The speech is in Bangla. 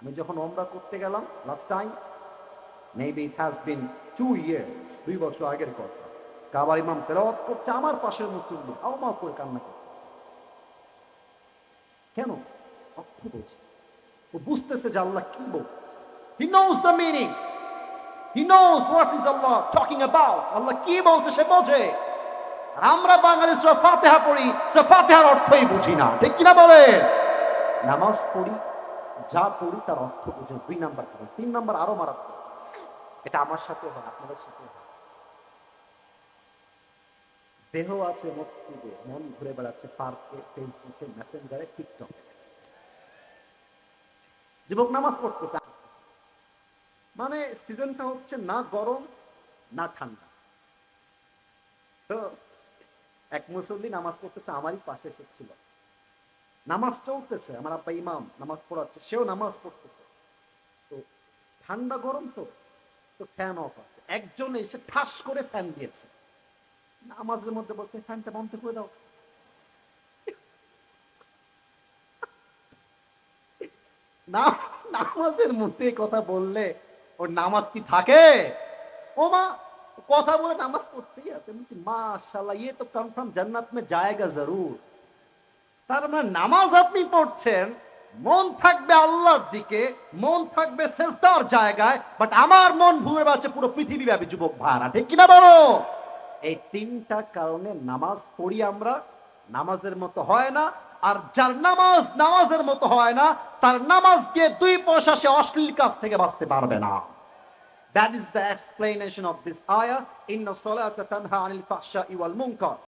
আমি যখন ওমরা করতে গেলাম last time maybe it has been two years দুই বছর আগের কথা। কাবার ইমাম তেলাওয়াত করছে আমার পাশের মুসলিম আওমা করে কান্না করছে। কেন? অর্থ বলছে। ও বুঝতেছে যে আল্লাহ কি বলছে। He knows the meaning he knows what is Allah talking about আল্লাহ কি বলছে সে বোঝে। আর আমরা বাঙালি সূরা ফাতিহা পড়ি, সূরা ফাতিহার অর্থই বুঝি না। ঠিক কিনা বলে নামাজ পড়ি যা পড়ি তার অর্থ বুঝে দুই নাম্বার করে তিন নাম্বার আরও মারাত্মক। এটা আমার সাথে হয়, আপনাদের সাথে হয়। দেহ আছে মসজিদে, মন ঘুরে বেড়াচ্ছে পার্কে, ফেসবুকে, মেসেঞ্জারে, টিকটক। যুবক নামাজ পড়তেছে। মানে সিজনটা হচ্ছে না গরম, না ঠান্ডা। তো এক মুসল্লি নামাজ পড়তেছে, আমারই পাশে সে ছিল নামাজ চলতেছে, আমার আব্বা ইমাম, নামাজ পড়াচ্ছে, সেও নামাজ পড়তেছে। তো ঠান্ডা গরম তো তো ফ্যান অফ আছে। একজন এসে ঠাস করে ফ্যান দিয়েছে। নামাজের মধ্যে বলছে ফ্যানটা বন্ধ করে দাও। না, নামাজের মধ্যে কথা বললে, ওর নামাজ কি থাকে? ও মা, কথা বলে নামাজ পড়তেই আছে। বলছি মাশাল্লাহ ইয়ে তো কনফার্ম জান্নাত মে জায়গা জরুর। তার মানে নামাজ আপনি পড়ছেন, মন থাকবে আল্লাহর দিকে, মন থাকবে শেষদার জায়গায় বাট আমার মন ঘুরে বেড়াচ্ছে পুরো পৃথিবী ব্যাপী যুবক ভাড়া ঠিক কিনা বলো এই তিনটা কারণে নামাজ পড়ি আমরা, নামাজের মতো হয় না, আর যার নামাজ নামাজের মতো হয় না, তার নামাজ দিয়ে দুই পয়সা সে অশ্লীল কাজ থেকে বাঁচতে পারবে না That is the explanation of this ayah. Inna salata tanha anil fahsha'i wal munkar.